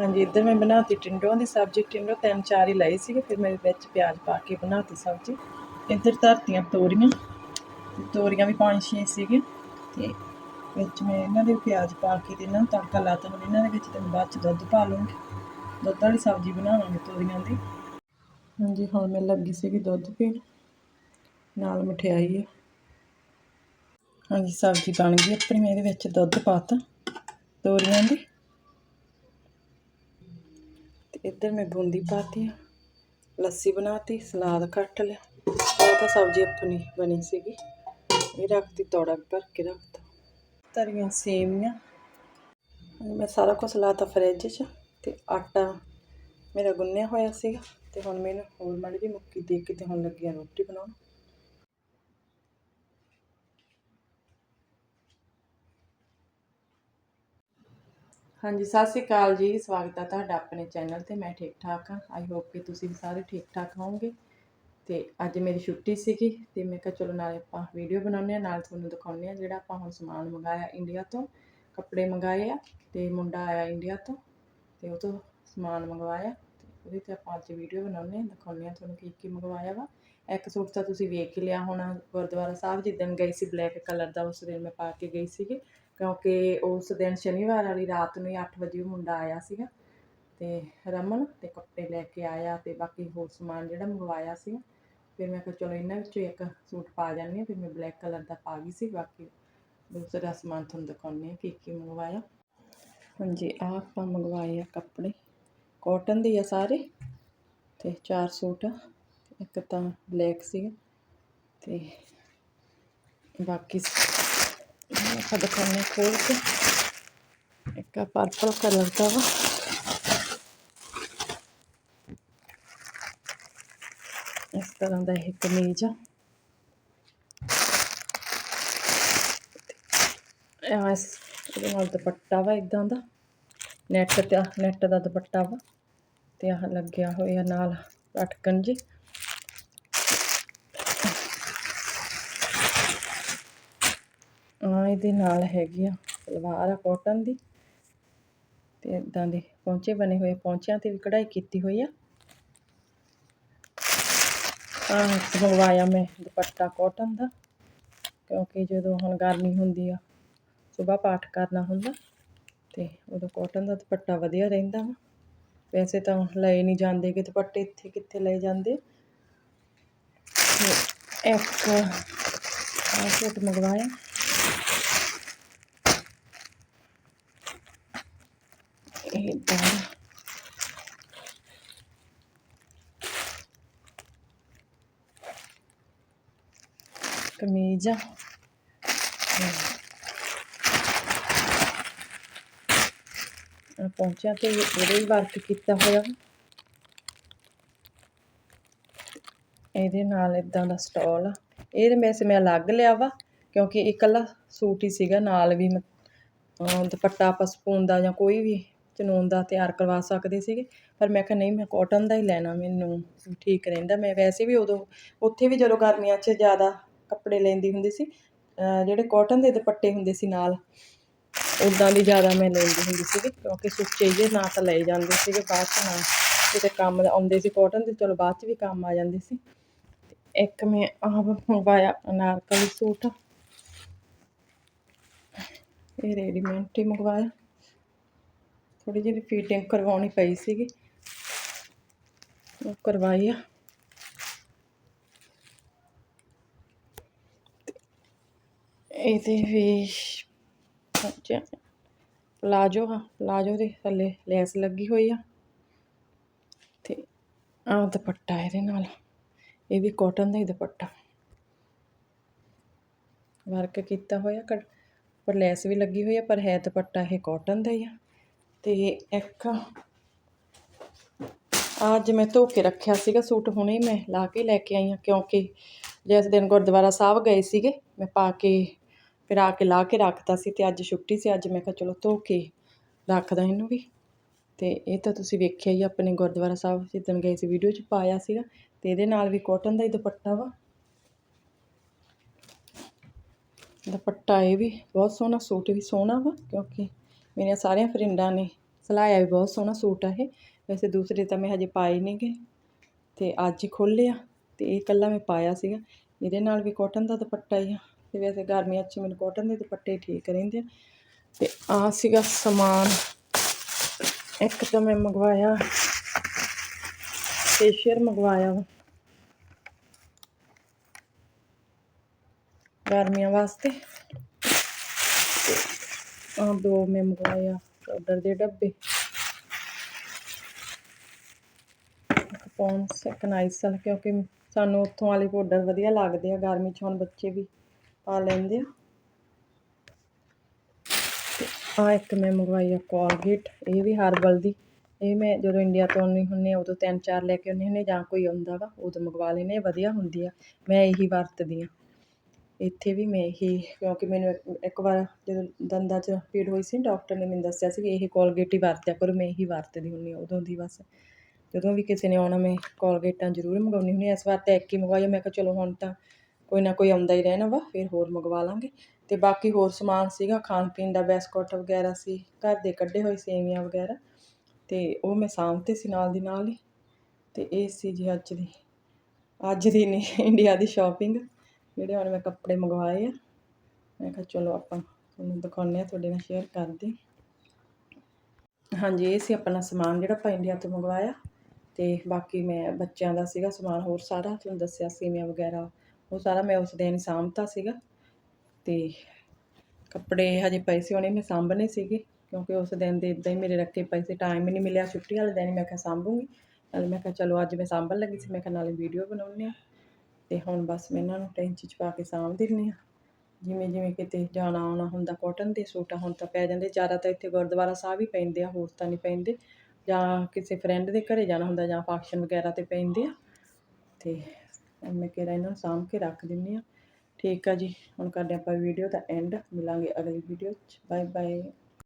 ਹਾਂਜੀ, ਇੱਧਰ ਮੈਂ ਬਣਾਤੀ ਟਿੰਡੋਆਂ ਦੀ ਸਬਜ਼ੀ, ਟਿੰਡੋ ਤਿੰਨ ਚਾਰ ਹੀ ਲਾਈ ਸੀਗੇ, ਫਿਰ ਮੈਂ ਵਿੱਚ ਪਿਆਜ਼ ਪਾ ਕੇ ਬਣਾਤੀ ਸਬਜ਼ੀ। ਇੱਧਰ ਧਰਤੀਆਂ ਤੋਰੀਆਂ ਤੋਰੀਆਂ ਵੀ ਪੰਜ ਛੇ ਸੀਗੇ ਤੇ ਵਿੱਚ ਮੈਂ ਇਹਨਾਂ ਦੇ ਪਿਆਜ਼ ਪਾ ਕੇ ਤੇ ਇਹਨਾਂ ਨੂੰ ਤੜਕਾ ਲਾਤਾ ਹੁਣ ਇਹਨਾਂ ਦੇ ਵਿੱਚ ਤੇ ਬਾਅਦ ਚ ਦੁੱਧ ਪਾ ਲੂੰਗੀ ਦੁੱਧ ਵਾਲੀ ਸਬਜ਼ੀ ਬਣਾਵਾਂਗੇ ਤੋਰੀਆਂ ਦੀ। ਹਾਂਜੀ, ਹੁਣ ਮੈਂ ਲੱਗੀ ਸੀਗੀ ਦੁੱਧ ਪੀਣ, ਨਾਲ ਮਠਿਆਈ ਹੈ ਹਾਂਜੀ, ਸਬਜ਼ੀ ਬਣ ਗਈ, ਆਪਣੀ ਮੈਂ ਇਹਦੇ ਵਿੱਚ ਦੁੱਧ ਪਾਤਾ ਤੋਰੀਆਂ ਦੀ। ਇੱਧਰ ਮੈਂ ਬੂੰਦੀ ਪਾਤੀ ਆ ਲੱਸੀ ਬਣਾਤੀ, ਸਲਾਦ ਕੱਟ ਲਿਆ। ਉਹ ਤਾਂ ਸਬਜ਼ੀ ਆਪਣੀ ਬਣੀ ਸੀਗੀ। ਇਹ ਰੱਖਤੀ, ਤੋੜਾ ਭਰ ਕੇ ਰੱਖਤਾ। ਤਰੀਆਂ ਸੇਵੀਆਂ ਮੈਂ ਸਾਰਾ ਕੁਝ ਲਾਤਾ ਫਰਿੱਜ 'ਚ ਤੇ ਆਟਾ ਮੇਰਾ ਗੁੰਨਿਆ ਹੋਇਆ ਸੀਗਾ ਤੇ ਹੁਣ ਮੈਨੂੰ ਹੋਰ ਮਾੜੀ ਜੀ ਮੁੱਕੀ ਦੇ ਕੇ ਤੇ ਹੁਣ ਲੱਗੀ ਰੋਟੀ ਬਣਾਉਣ। ਹਾਂਜੀ, ਸਤਿ ਸ਼੍ਰੀ ਅਕਾਲ ਜੀ। ਸਵਾਗਤ ਹੈ ਤੁਹਾਡਾ ਆਪਣੇ ਚੈਨਲ ਤੇ। ਮੈਂ ਠੀਕ ਠਾਕ ਹਾਂ ਆਈ ਹੋਪ ਕਿ ਤੁਸੀਂ ਵੀ ਸਾਰੇ ਠੀਕ ਠਾਕ ਹੋਵੋਗੇ। ਤੇ ਅੱਜ ਮੇਰੀ ਛੁੱਟੀ ਸੀਗੀ ਤੇ ਮੈਂ ਕਿਹਾ ਚਲੋ ਨਾਲੇ ਆਪਾਂ ਵੀਡੀਓ ਬਣਾਉਂਦੇ ਆ, ਨਾਲ ਤੁਹਾਨੂੰ ਦਿਖਾਉਂਦੇ ਆ ਜਿਹੜਾ ਆਪਾਂ ਹੁਣ ਸਮਾਨ ਮੰਗਾਇਆ ਇੰਡੀਆ ਤੋਂ, ਕੱਪੜੇ ਮੰਗਾਏ ਆ ਤੇ ਮੁੰਡਾ ਆਇਆ ਇੰਡੀਆ ਤੋਂ ਤੇ ਉਹ ਤੋਂ ਸਮਾਨ ਮੰਗਵਾਇਆ ਤੇ ਉਹਦੇ ਤੇ ਆਪਾਂ ਅੱਜ ਵੀਡੀਓ ਬਣਾਉਂਦੇ ਆ, ਦਿਖਾਉਂਦੇ ਆ ਤੁਹਾਨੂੰ ਕੀ ਕੀ ਮੰਗਵਾਇਆ ਵਾ। ਇੱਕ ਸੂਟ ਤਾਂ ਤੁਸੀਂ ਵੇਖ ਹੀ ਲਿਆ ਹੋਣਾ, ਗੁਰਦੁਆਰਾ ਸਾਹਿਬ ਜਿੱਦਣ ਗਈ ਸੀ ਬਲੈਕ ਕਲਰ ਦਾ ਉਸ ਦਿਨ ਮੈਂ ਪਾ ਕੇ ਗਈ ਸੀਗੀ। ਕਿਉਂਕਿ ਉਸ ਦਿਨ ਸ਼ਨੀਵਾਰ ਵਾਲੀ ਰਾਤ ਨੂੰ ਹੀ 8 ਵਜੇ ਮੁੰਡਾ ਆਇਆ ਸੀਗਾ ਤੇ ਰਮਨ ਤੇ ਕੱਪੜੇ ਲੈ ਕੇ ਆਇਆ ਤੇ ਬਾਕੀ ਹੋਰ ਸਮਾਨ ਜਿਹੜਾ ਮੰਗਵਾਇਆ ਸੀ ਫਿਰ ਮੈਂ ਕਿਹਾ ਚਲੋ ਇਹਨਾਂ ਵਿੱਚੋਂ ਇੱਕ ਸੂਟ ਪਾ ਜਾਂਦੀ ਹਾਂ, ਫਿਰ ਮੈਂ ਬਲੈਕ ਕਲਰ ਦਾ ਪਾ ਗਈ ਸੀ, ਬਾਕੀ ਦੂਸਰਾ ਸਮਾਨ ਤੁਹਾਨੂੰ ਦਿਖਾਉਂਦੀ ਹਾਂ ਕੀ ਕੀ ਮੰਗਵਾਇਆ। ਹਾਂਜੀ, ਆਹ ਆਪਾਂ ਮੰਗਵਾਏ ਆ ਕੱਪੜੇ ਕਾਟਨ ਦੇ ਆ ਸਾਰੇ ਤੇ ਚਾਰ ਸੂਟ ਆ, ਇੱਕ ਤਾਂ ਬਲੈਕ ਸੀਗਾ ਤੇ ਬਾਕੀ ਆਪਾਂ ਦਿਖਾਉਂਦੇ ਖੋਲ ਕੇ ਇੱਕ ਆ ਪਰਪਲ ਕਲਰ ਦਾ ਵਾ ਇਸ ਤਰ੍ਹਾਂ ਦਾ ਇਹ ਕਮੀਜ਼ ਆ ਇਸ ਇਹਦੇ ਨਾਲ ਦੁਪੱਟਾ ਵਾ ਇਦਾਂ ਦਾ ਨੈਟ ਤੇ ਨੈਟ ਦਾ ਦੁਪੱਟਾ ਵਾ ਤੇ ਆਹ ਲੱਗਿਆ ਹੋਇਆ ਨਾਲ ਲਟਕਣ ਜੀ ਆ ਇਹਦੇ ਨਾਲ ਹੈਗੀ ਆ ਸਲਵਾਰ ਆ ਕਾਟਨ ਦੀ। ਤੇ ਇਦਾਂ ਦੇ ਪੌਂਚੇ ਬਣੇ ਹੋਏ ਪੌਂਚਿਆਂ ਤੇ ਵੀ ਕਢਾਈ ਕੀਤੀ ਹੋਈ ਆ। ਆ ਮੰਗਵਾਇਆ ਮੈਂ ਦੁਪੱਟਾ ਕਾਟਨ ਦਾ, ਕਿਉਂਕਿ ਜਦੋਂ ਹੁਣ ਗਰਮੀ ਹੁੰਦੀ ਆ ਸਵੇਰ ਪਾਠ ਕਰਨਾ ਹੁੰਦਾ, ਤੇ ਉਦੋਂ ਕਾਟਨ ਦਾ ਦੁਪੱਟਾ ਵਧੀਆ ਰਹਿੰਦਾ ਵਾ। ਵੈਸੇ ਤਾਂ ਲਏ ਨਹੀਂ ਜਾਂਦੇ ਕਿ ਦੁਪੱਟੇ ਇੱਥੇ ਕਿੱਥੇ ਲਏ ਜਾਂਦੇ। ਇੱਕ ਆ ਸੂਟ ਮੰਗਵਾਇਆ। ਇਹ ਤਾਂ ਕਮੀਜ਼। ਆ ਆ ਪਹੁੰਚਿਆ ਤੇ ਉਹਦੇ ਵੀ ਵਰਕ ਕੀਤਾ ਹੋਇਆ। ਇਹਦੇ ਨਾਲ ਇਦਾਂ ਦਾ ਸਟਾਲ ਆ। ਇਹ ਵੈਸੇ ਮੈਂ ਅਲੱਗ ਲਿਆ ਵਾ, ਕਿਉਂਕਿ ਇਹ ਇਕੱਲਾ ਸੂਟ ਹੀ ਸੀਗਾ, ਨਾਲ ਵੀ ਮੈਂ ਅਹ ਦੁਪੱਟਾ ਆਪਾਂ ਸਪੂਨ ਦਾ ਜਾਂ ਕੋਈ ਵੀ ਚਨੂਨ ਦਾ ਤਿਆਰ ਕਰਵਾ ਸਕਦੇ ਸੀਗੇ। ਪਰ ਮੈਂ ਕਿਹਾ, ਨਹੀਂ, ਮੈਂ ਕਾਟਨ ਦਾ ਹੀ ਲੈਣਾ, ਮੈਨੂੰ ਠੀਕ ਰਹਿੰਦਾ। ਮੈਂ ਵੈਸੇ ਵੀ ਉਦੋਂ, ਉੱਥੇ ਵੀ ਜਦੋਂ ਗਰਮੀਆਂ 'ਚ ਜ਼ਿਆਦਾ ਕੱਪੜੇ ਲੈਂਦੀ ਹੁੰਦੀ ਸੀ ਜਿਹੜੇ ਕਾਟਨ ਦੇ ਦੁਪੱਟੇ ਹੁੰਦੇ ਸੀ ਨਾਲ ਉੱਦਾਂ ਦੀ ਜ਼ਿਆਦਾ ਮੈਂ ਲੈਂਦੀ ਹੁੰਦੀ ਸੀਗੀ, ਕਿਉਂਕਿ ਸੁੱਚੇ ਜਿਹੇ ਨਾ ਤਾਂ ਲਏ ਜਾਂਦੇ ਸੀਗੇ ਬਾਅਦ 'ਚ, ਨਾ ਕਿਤੇ ਕੰਮ ਆਉਂਦੇ ਸੀ ਕਾਟਨ ਦੇ, ਚਲੋ ਬਾਅਦ 'ਚ ਵੀ ਕੰਮ ਆ ਜਾਂਦੇ ਸੀ। ਇੱਕ ਮੈਂ ਆਪ ਮੰਗਵਾਇਆ ਅਨਾਰਕਲੀ ਸੂਟ, ਇਹ ਰੈਡੀਮੇਡ ਹੀ ਮੰਗਵਾਇਆ। ਥੋੜੀ ਜਿਹੀ ਫਿਟਿੰਗ ਕਰਵਾਉਣੀ ਪਈ ਸੀਗੀ। ਉਹ ਕਰਵਾਈ ਆ। ਇਹਦੇ ਵੀ ਪਲਾਜੋ ਆ, ਪਲਾਜੋ ਦੇ ਥੱਲੇ ਲੈਸ ਲੱਗੀ ਹੋਈ ਆ। ਤੇ ਆਹ ਦੁਪੱਟਾ ਇਹਦੇ ਨਾਲ, ਇਹ ਵੀ ਕਾਟਨ ਦਾ ਹੀ ਦੁਪੱਟਾ। ਵਰਕ ਕੀਤਾ ਹੋਇਆ ਕੜ ਪਰ ਲੈਸ ਵੀ ਲੱਗੀ ਹੋਈ ਆ, ਪਰ ਹੈ ਦੁਪੱਟਾ ਇਹ ਕਾਟਨ ਦਾ ਹੀ ਆ। ਤੇ ਇੱਕ ਅੱਜ ਮੈਂ ਧੋ ਕੇ ਰੱਖਿਆ ਸੀਗਾ ਸੂਟ, ਹੁਣੇ ਮੈਂ ਲਾ ਕੇ ਲੈ ਕੇ ਆਈ ਹਾਂ ਕਿਉਂਕਿ ਜਿਸ ਦਿਨ ਗੁਰਦੁਆਰਾ ਸਾਹਿਬ ਗਏ ਸੀਗੇ, ਮੈਂ ਪਾ ਕੇ ਫਿਰ ਆ ਕੇ ਲਾ ਕੇ ਰੱਖਤਾ ਸੀ ਤੇ ਅੱਜ ਛੁੱਟੀ ਸੀ, ਅੱਜ ਮੈਂ ਕਿਹਾ ਚਲੋ ਧੋ ਕੇ ਰੱਖਦਾ ਇਹਨੂੰ ਵੀ। ਤੇ ਇਹ ਤਾਂ ਤੁਸੀਂ ਵੇਖਿਆ ਹੀ ਆਪਣੇ ਗੁਰਦੁਆਰਾ ਸਾਹਿਬ ਜਿੱਦਣ ਗਏ ਸੀ, ਵੀਡੀਓ 'ਚ ਪਾਇਆ ਸੀਗਾ ਤੇ ਇਹਦੇ ਨਾਲ ਵੀ ਕਾਟਨ ਦਾ ਹੀ ਦੁਪੱਟਾ ਵਾ। ਦੁਪੱਟਾ ਇਹ ਵੀ ਬਹੁਤ ਸੋਹਣਾ, ਸੂਟ ਵੀ ਸੋਹਣਾ ਵਾ ਕਿਉਂਕਿ ਮੇਰੀਆਂ ਸਾਰੀਆਂ ਫਰੈਂਡਾਂ ਨੇ ਸਿਲਾਇਆ ਵੀ ਬਹੁਤ ਸੋਹਣਾ ਸੂਟ ਆ ਇਹ। ਵੈਸੇ ਦੂਸਰੇ ਤਾਂ ਮੈਂ ਹਜੇ ਪਾਏ ਨਹੀਂਗੇ ਤੇ ਅੱਜ ਹੀ ਖੋਲ੍ਹੇ ਆ ਤੇ ਇਹ ਇਕੱਲਾ ਮੈਂ ਪਾਇਆ ਸੀਗਾ। ਇਹਦੇ ਨਾਲ ਵੀ ਕਾਟਨ ਦਾ ਦੁਪੱਟਾ ਹੀ ਆ। ਤੇ ਵੈਸੇ ਗਰਮੀਆਂ 'ਚ ਮੈਨੂੰ ਕਾਟਨ ਦੇ ਦੁਪੱਟੇ ਠੀਕ ਰਹਿੰਦੇ ਆ। ਤੇ ਆ ਸੀਗਾ ਸਮਾਨ। ਇੱਕ ਤਾਂ ਮੈਂ ਮੰਗਵਾਇਆ। ਫੇਸ਼ੀਅਲ ਮੰਗਵਾਇਆ ਵਾ। ਗਰਮੀਆਂ ਵਾਸਤੇ। ਦੋ ਮੈਂ ਮੰਗਵਾਏ ਆ ਪਾਊਡਰ ਦੇ ਡੱਬੇ। ਇੱਕ ਪੌਂਡਸ ਕਿਉਂਕਿ ਸਾਨੂੰ ਉੱਥੋਂ ਵਾਲੇ ਪਾਊਡਰ ਵਧੀਆ ਲੱਗਦੇ ਆ, ਗਰਮੀ 'ਚ ਹੁਣ ਬੱਚੇ ਵੀ ਪਾ ਲੈਂਦੇ ਆ। ਆ ਇੱਕ ਮੈਂ ਮੰਗਵਾਈ ਆ ਕੋਲਗੇਟ ਇਹ ਵੀ ਹਰਬਲ ਦੀ। ਇਹ ਮੈਂ ਜਦੋਂ ਇੰਡੀਆ ਤੋਂ ਆਉਂਦੀ ਹੁੰਦੀ ਆ, ਉਦੋਂ ਤਿੰਨ ਚਾਰ ਲੈ ਕੇ ਆਉਂਦੀ ਹੁੰਦੀ ਜਾਂ ਕੋਈ ਆਉਂਦਾ ਵਾ, ਉਦੋਂ ਮੰਗਵਾ ਲੈਂਦੇ ਵਧੀਆ ਹੁੰਦੀ ਆ। ਮੈਂ ਇਹੀ ਵਰਤਦੀ ਆ। ਇੱਥੇ ਵੀ ਮੈਂ ਇਹੀ, ਕਿਉਂਕਿ ਮੈਨੂੰ ਇੱਕ- ਇੱਕ ਵਾਰ ਜਦੋਂ ਦੰਦਾਂ 'ਚ ਪੀੜ ਹੋਈ ਸੀ, ਡਾਕਟਰ ਨੇ ਮੈਨੂੰ ਦੱਸਿਆ ਸੀ ਵੀ ਇਹ ਕੋਲਗੇਟ ਹੀ ਵਰਤਿਆ ਕਰੋ, ਮੈਂ ਇਹੀ ਵਰਤਦੀ ਹੁੰਦੀ ਹਾਂ ਉਦੋਂ ਦੀ ਬਸ। ਜਦੋਂ ਵੀ ਕਿਸੇ ਨੇ ਆਉਣਾ, ਮੈਂ ਕੋਲਗੇਟਾਂ ਜ਼ਰੂਰ ਮੰਗਵਾਉਂਦੀ ਹੁੰਦੀ ਹਾਂ। ਇਸ ਵਾਰ ਤਾਂ ਇੱਕ ਹੀ ਮੰਗਵਾਈ ਮੈਂ ਕਿਹਾ ਚਲੋ ਹੁਣ ਤਾਂ ਕੋਈ ਨਾ ਕੋਈ ਆਉਂਦਾ ਹੀ ਰਹਿਣਾ ਵਾ, ਫਿਰ ਹੋਰ ਮੰਗਵਾ ਲਾਂਗੇ। ਅਤੇ ਬਾਕੀ ਹੋਰ ਸਮਾਨ ਸੀਗਾ, ਖਾਣ ਪੀਣ ਦਾ ਬਿਸਕੁਟ ਵਗੈਰਾ ਸੀ, ਘਰ ਦੇ ਕੱਢੇ ਹੋਏ ਸੇਵੀਆਂ ਵਗੈਰਾ। ਅਤੇ ਉਹ ਮੈਂ ਸਾਂਭਤੇ ਸੀ ਨਾਲ ਦੀ ਨਾਲ ਹੀ। ਅਤੇ ਇਹ ਸੀ ਜੀ ਅੱਜ ਦੀ ਅੱਜ ਦੀ ਨਹੀਂ, ਇੰਡੀਆ ਦੀ ਸ਼ਾਪਿੰਗ ਜਿਹੜੇ ਹੁਣ ਮੈਂ ਕੱਪੜੇ ਮੰਗਵਾਏ ਆ। ਮੈਂ ਕਿਹਾ ਚਲੋ ਆਪਾਂ ਤੁਹਾਨੂੰ ਦਿਖਾਉਂਦੇ ਆ ਤੁਹਾਡੇ ਨਾਲ ਸ਼ੇਅਰ ਕਰਦੇ ਹਾਂਜੀ, ਇਹ ਸੀ ਆਪਣਾ ਸਮਾਨ ਜਿਹੜਾ ਆਪਾਂ ਇੰਡੀਆ ਤੋਂ ਮੰਗਵਾਇਆ। ਤੇ ਬਾਕੀ ਮੈਂ ਬੱਚਿਆਂ ਦਾ ਸੀਗਾ ਸਮਾਨ ਹੋਰ ਸਾਰਾ, ਤੁਹਾਨੂੰ ਦੱਸਿਆ ਸੇਵੀਆਂ ਵਗੈਰਾ, ਉਹ ਸਾਰਾ ਮੈਂ ਉਸ ਦਿਨ ਸਾਂਭਤਾ ਸੀਗਾ। ਤੇ ਕੱਪੜੇ ਹਜੇ ਪਏ ਸੀ ਉਹਨੇ ਮੈਂ ਸਾਂਭਣੇ ਸੀਗੇ, ਕਿਉਂਕਿ ਉਸ ਦਿਨ ਦੇ ਇਦਾਂ ਹੀ ਮੇਰੇ ਰੱਖੇ ਪਏ ਸੀ ਟਾਈਮ ਹੀ ਨਹੀਂ ਮਿਲਿਆ। ਛੁੱਟੀ ਵਾਲੇ ਦਿਨ ਹੀ ਮੈਂ ਕਿਹਾ ਸਾਂਭੂੰਗੀ। ਨਾਲੇ ਮੈਂ ਕਿਹਾ ਚਲੋ ਅੱਜ ਮੈਂ ਸਾਂਭਣ ਲੱਗੀ ਸੀ, ਮੈਂ ਕਿਹਾ ਨਾਲੇ ਵੀਡੀਓ ਬਣਾਉਂਦੇ ਆ ਤੇ ਹੁਣ ਬਸ ਮੈਂ ਇਹਨਾਂ ਨੂੰ ਟੈਂਚੀ 'ਚ ਪਾ ਕੇ ਸਾਂਭ ਦਿੰਦੀ ਆ। ਜਿਵੇਂ ਜਿਵੇਂ ਕਿਤੇ ਜਾਣਾ ਆਉਣਾ ਹੁੰਦਾ ਕਾਟਨ ਦੇ ਸੂਟ ਹੁਣ ਤਾਂ ਪੈ ਜਾਂਦੇ। ਜ਼ਿਆਦਾ ਤਾਂ ਇੱਥੇ ਗੁਰਦੁਆਰਾ ਸਾਹਿਬ ਹੀ ਪੈਂਦੇ ਆ, ਹੋਰ ਤਾਂ ਨਹੀਂ ਪੈਂਦੇ। ਜਾਂ ਕਿਸੇ ਫਰੈਂਡ ਦੇ ਘਰੇ ਜਾਣਾ ਹੁੰਦਾ, ਜਾਂ ਫੰਕਸ਼ਨ ਵਗੈਰਾ ਤੇ ਪੈਂਦੇ ਆ। ਤੇ ਮੈਂ ਕਿਹਾ ਇਹਨਾਂ ਨੂੰ ਸਾਂਭ ਕੇ ਰੱਖ ਦਿੰਦੀ ਆ। ਠੀਕ ਆ ਜੀ, ਹੁਣ ਕਰਦੇ ਆਪਾਂ ਵੀਡੀਓ ਦਾ ਐਂਡ ਮਿਲਾਂਗੇ ਅਗਲੀ ਵੀਡੀਓ 'ਚ। Bye bye